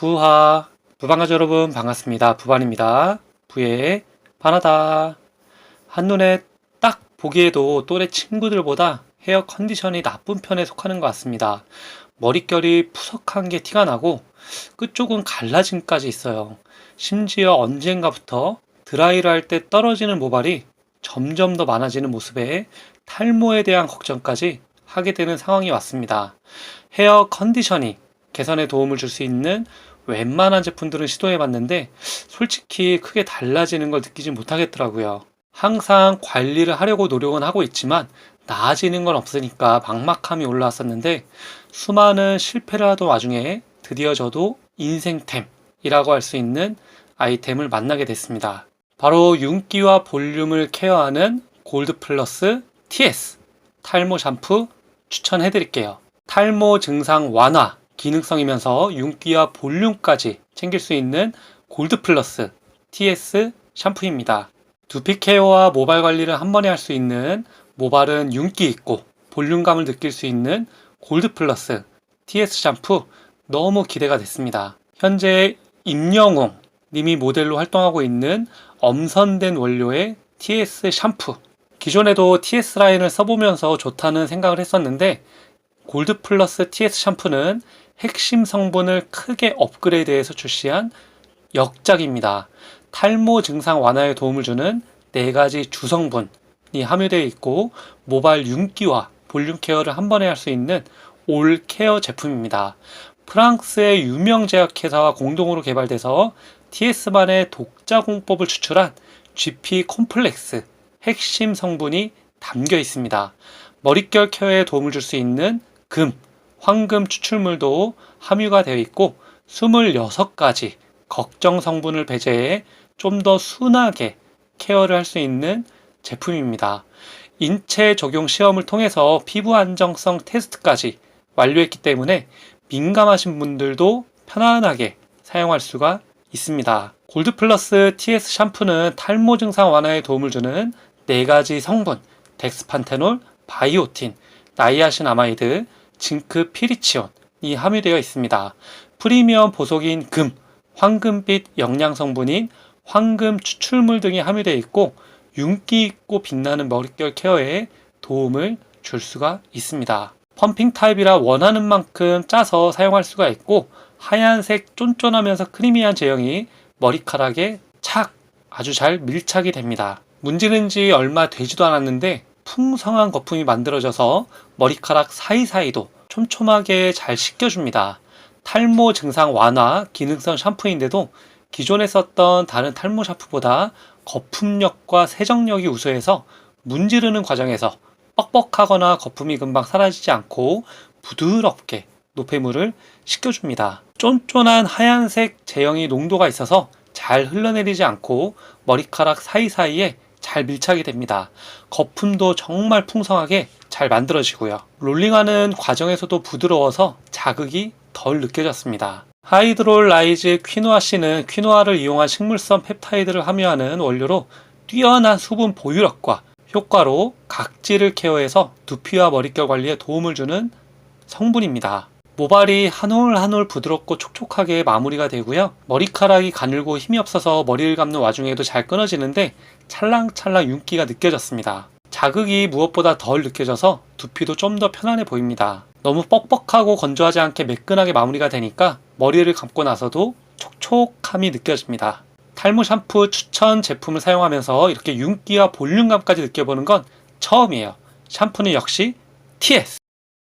부하 부방가족 여러분 반갑습니다. 부반입니다. 부의 반하다. 한눈에 딱 보기에도 또래 친구들보다 헤어 컨디션이 나쁜 편에 속하는 것 같습니다. 머릿결이 푸석한 게 티가 나고 끝쪽은 갈라짐까지 있어요. 심지어 언젠가부터 드라이를 할 때 떨어지는 모발이 점점 더 많아지는 모습에 탈모에 대한 걱정까지 하게 되는 상황이 왔습니다. 헤어 컨디셔닝 개선에 도움을 줄 수 있는 웬만한 제품들은 시도해 봤는데 솔직히 크게 달라지는 걸 느끼지 못하겠더라고요. 항상 관리를 하려고 노력은 하고 있지만 나아지는 건 없으니까 막막함이 올라왔었는데 수많은 실패를 하던 와중에 드디어 저도 인생템이라고 할 수 있는 아이템을 만나게 됐습니다. 바로 윤기와 볼륨을 케어하는 골드 플러스 TS 탈모 샴푸 추천해 드릴게요. 탈모 증상 완화, 기능성이면서 윤기와 볼륨까지 챙길 수 있는 골드 플러스 TS 샴푸입니다. 두피 케어와 모발 관리를 한 번에 할 수 있는 모발은 윤기 있고 볼륨감을 느낄 수 있는 골드 플러스 TS 샴푸 너무 기대가 됐습니다. 현재 임영웅 님이 모델로 활동하고 있는 엄선된 원료의 TS 샴푸. 기존에도 TS 라인을 써보면서 좋다는 생각을 했었는데 골드 플러스 TS 샴푸는 핵심 성분을 크게 업그레이드해서 출시한 역작입니다. 탈모 증상 완화에 도움을 주는 네 가지 주성분이 함유되어 있고 모발 윤기와 볼륨 케어를 한 번에 할 수 있는 올 케어 제품입니다. 프랑스의 유명 제약회사와 공동으로 개발돼서 TS만의 독자 공법을 추출한 GP 콤플렉스 핵심 성분이 담겨 있습니다. 머릿결 케어에 도움을 줄 수 있는 금, 황금 추출물도 함유가 되어 있고 26가지 걱정 성분을 배제해 좀 더 순하게 케어를 할 수 있는 제품입니다. 인체 적용 시험을 통해서 피부 안정성 테스트까지 완료했기 때문에 민감하신 분들도 편안하게 사용할 수가 있습니다. 골드 플러스 TS 샴푸는 탈모 증상 완화에 도움을 주는 네 가지 성분, 덱스판테놀, 바이오틴, 나이아신 아마이드, 징크 피리치온이 함유되어 있습니다. 프리미엄 보석인 금, 황금빛 영양 성분인 황금 추출물 등이 함유되어 있고 윤기 있고 빛나는 머릿결 케어에 도움을 줄 수가 있습니다. 펌핑 타입이라 원하는 만큼 짜서 사용할 수가 있고 하얀색 쫀쫀하면서 크리미한 제형이 머리카락에 착 아주 잘 밀착이 됩니다. 문지른 지 얼마 되지도 않았는데 풍성한 거품이 만들어져서 머리카락 사이사이도 촘촘하게 잘 씻겨줍니다. 탈모 증상 완화 기능성 샴푸인데도 기존에 썼던 다른 탈모 샴푸보다 거품력과 세정력이 우수해서 문지르는 과정에서 뻑뻑하거나 거품이 금방 사라지지 않고 부드럽게 노폐물을 씻겨줍니다. 쫀쫀한 하얀색 제형이 농도가 있어서 잘 흘러내리지 않고 머리카락 사이사이에 잘 밀착이 됩니다. 거품도 정말 풍성하게 잘 만들어지고요. 롤링하는 과정에서도 부드러워서 자극이 덜 느껴졌습니다. 하이드롤라이즈 퀴노아 씨는 퀴노아를 이용한 식물성 펩타이드를 함유하는 원료로 뛰어난 수분 보유력과 효과로 각질을 케어해서 두피와 머릿결 관리에 도움을 주는 성분입니다. 모발이 한 올 한 올 부드럽고 촉촉하게 마무리가 되고요. 머리카락이 가늘고 힘이 없어서 머리를 감는 와중에도 잘 끊어지는데 찰랑찰랑 윤기가 느껴졌습니다. 자극이 무엇보다 덜 느껴져서 두피도 좀 더 편안해 보입니다. 너무 뻑뻑하고 건조하지 않게 매끈하게 마무리가 되니까 머리를 감고 나서도 촉촉함이 느껴집니다. 탈모 샴푸 추천 제품을 사용하면서 이렇게 윤기와 볼륨감까지 느껴보는 건 처음이에요. 샴푸는 역시 TS.